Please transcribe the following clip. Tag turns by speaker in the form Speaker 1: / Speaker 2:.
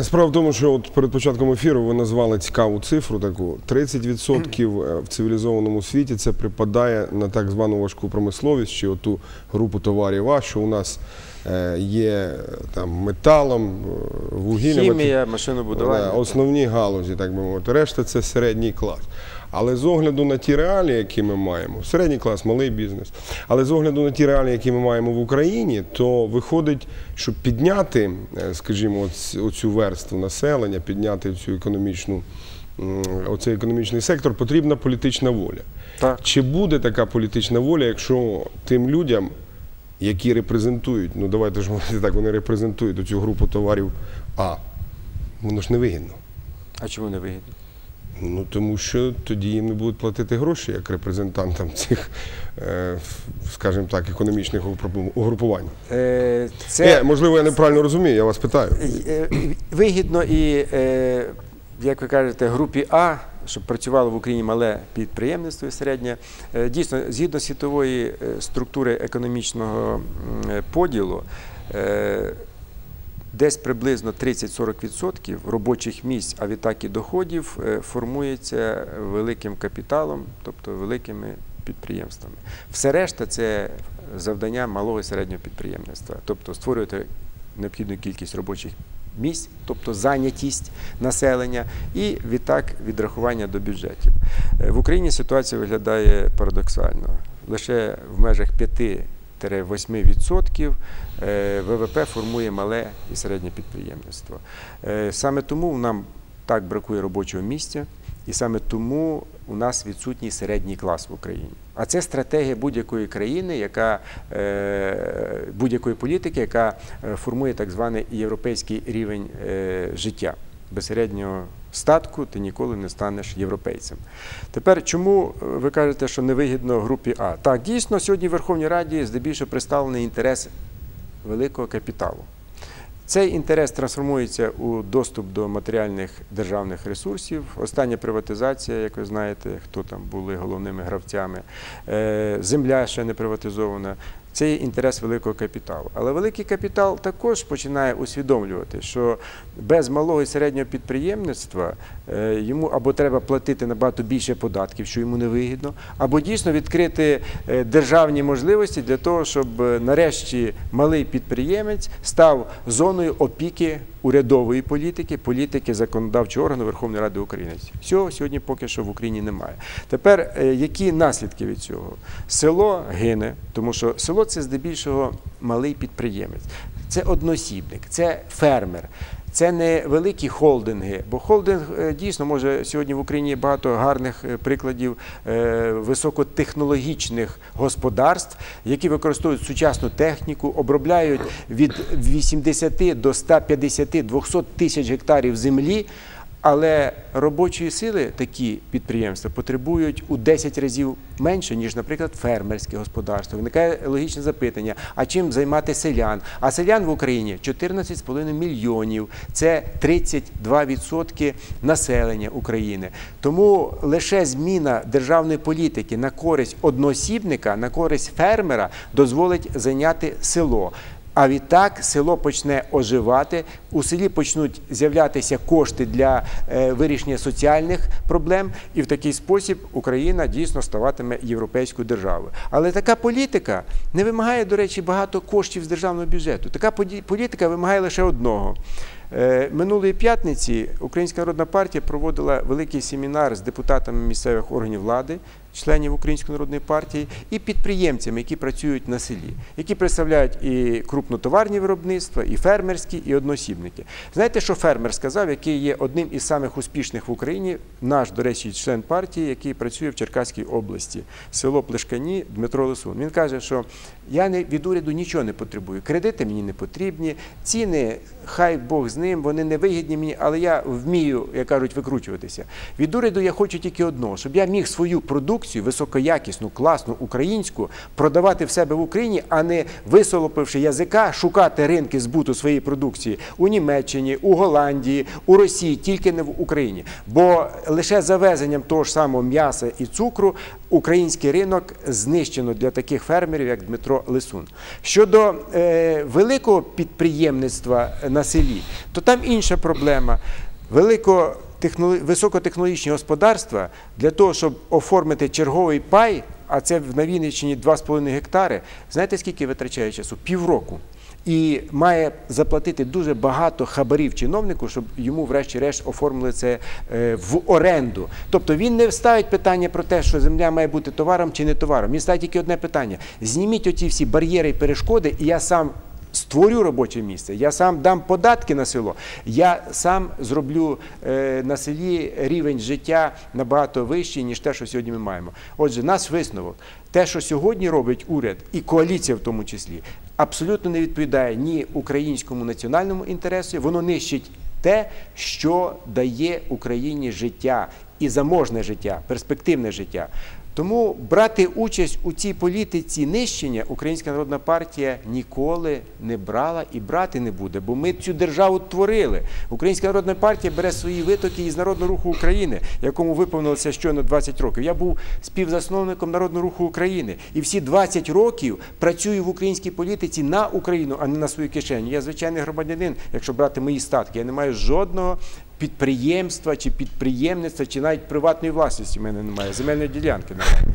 Speaker 1: Е, Справа в тому, що от перед початком ефіру ви назвали цікаву цифру таку. 30% в цивілізованому світі це припадає на так звану важку промисловість чи оту групу товарів А, що у нас е, є е, там металом, е, вугіллям.
Speaker 2: Хімія, машинобудування.
Speaker 1: основні галузі, так би мовити. Решта це середній клас. Але з огляду на ті реалії, які ми маємо, середній клас, малий бізнес, але з огляду на ті реалії, які ми маємо в Україні, то виходить, щоб підняти, е, скажімо, оцю верству населення, підняти цю економічну, оцей економічний сектор, потрібна політична воля.
Speaker 2: Так.
Speaker 1: Чи буде така політична воля, якщо тим людям, які репрезентують, ну давайте ж говорити так, вони репрезентують цю групу товарів А, воно ж не вигідно.
Speaker 2: А чому не вигідно?
Speaker 1: Ну тому що тоді їм не будуть платити гроші як репрезентантам цих, е, скажімо так, економічних угрупувань.
Speaker 2: Е,
Speaker 1: Це...
Speaker 2: Це
Speaker 1: можливо, я неправильно розумію, я вас питаю.
Speaker 2: е, вигідно і, як ви кажете, групі А, щоб працювало в Україні мале підприємництво середнє. Е, Дійсно, згідно світової е, структури економічного е, поділу, десь приблизно 30-40% робочих місць, а відтак і доходів формується великим капіталом, тобто великими підприємствами. Все решта це завдання малого і середнього підприємництва, тобто створювати необхідну кількість робочих місць, тобто зайнятість населення, і відтак відрахування до бюджетів. Е, В Україні ситуація виглядає парадоксально. Лише в межах 5-8% е, ВВП формує мале і середнє підприємництво. Е, Саме тому нам так бракує робочого місця, і саме тому у нас відсутній середній клас в Україні. А це стратегія будь-якої країни, яка е, будь-якої політики, яка е, формує так званий європейський рівень е, життя. Без середнього статку ти ніколи не станеш європейцем. Тепер, чому ви кажете, що невигідно групі А? Так, дійсно, сьогодні в Верховній Раді здебільшого представлений інтерес великого капіталу. Цей інтерес трансформується у доступ до матеріальних державних ресурсів. Остання приватизація, як ви знаєте, хто там були головними гравцями, Е, земля ще не приватизована. Це є інтерес великого капіталу. Але великий капітал також починає усвідомлювати, що без малого і середнього підприємництва е, йому або треба платити набагато більше податків, що йому не вигідно, або дійсно відкрити е, державні можливості для того, щоб е, нарешті малий підприємець став зоною опіки урядової політики, політики законодавчого органу Верховної Ради України. Цього сьогодні поки що в Україні немає. Тепер е, які наслідки від цього? Село гине, тому що село це здебільшого малий підприємець, це односібник, це фермер. Це не великі холдинги, бо холдинг е, дійсно може сьогодні в Україні багато гарних е, прикладів е, високотехнологічних господарств, які використовують сучасну техніку, обробляють від 80 до 150 200 тисяч гектарів землі. Але робочої сили такі підприємства потребують у 10 разів менше, ніж, наприклад, фермерське господарство. Виникає логічне запитання: а чим займати селян? А селян в Україні 14,5 мільйонів. Це 32% населення України. Тому лише зміна державної політики на користь одноосібника, на користь фермера дозволить зайняти село. А відтак село почне оживати, у селі почнуть з'являтися кошти для е, вирішення соціальних проблем, і в такий спосіб Україна дійсно ставатиме європейською державою. Але така політика не вимагає, до речі, багато коштів з державного бюджету. Така політика вимагає лише одного. Е, Минулої п'ятниці Українська народна партія проводила великий семінар з депутатами місцевих органів влади, членів Української народної партії і підприємцями, які працюють на селі, які представляють і крупнотоварні виробництва, і фермерські, і одноосібники. Знаєте, що фермер сказав, який є одним із самих успішних в Україні, наш, до речі, член партії, який працює в Черкаській області, село Плешкані Дмитро Лисун. Він каже, що я від уряду нічого не потребую. Кредити мені не потрібні, ціни, хай Бог з ним, вони не вигідні мені, але я вмію, як кажуть, викручуватися. Від уряду я хочу тільки одного, щоб я міг свою продукцію продукцію, високоякісну, класну, українську, продавати в себе в Україні, а не висолопивши язика, шукати ринки збуту своєї продукції у Німеччині, у Голландії, у Росії, тільки не в Україні. Бо лише завезенням того ж самого м'яса і цукру український ринок знищено для таких фермерів, як Дмитро Лисун. Щодо е, великого підприємництва на селі, то там інша проблема. Велико високотехнологічні господарства для того, щоб оформити черговий пай, а це на Вінниччині 2,5 гектари, знаєте, скільки витрачає часу? Півроку. І має заплатити дуже багато хабарів чиновнику, щоб йому, врешті-решт, оформили це е, в оренду. Тобто він не ставить питання про те, що земля має бути товаром чи не товаром. Він ставить тільки одне питання: зніміть оці всі бар'єри і перешкоди, і я сам. Створю робоче місце, я сам дам податки на село, я сам зроблю е, на селі рівень життя набагато вищий, ніж те, що сьогодні ми маємо. Отже, наш висновок, те, що сьогодні робить уряд і коаліція в тому числі, абсолютно не відповідає ні українському національному інтересу, воно нищить те, що дає Україні життя і заможне життя, перспективне життя. Тому брати участь у цій політиці нищення Українська народна партія ніколи не брала і брати не буде, бо ми цю державу творили. Українська народна партія бере свої витоки із Народного руху України, якому виповнилося щойно 20 років. Я був співзасновником Народного руху України і всі 20 років працюю в українській політиці на Україну, а не на свою кишеню. Я звичайний громадянин, якщо брати мої статки. Я не маю жодного підприємства чи підприємництва, чи навіть приватної власності в мене немає, земельної ділянки немає.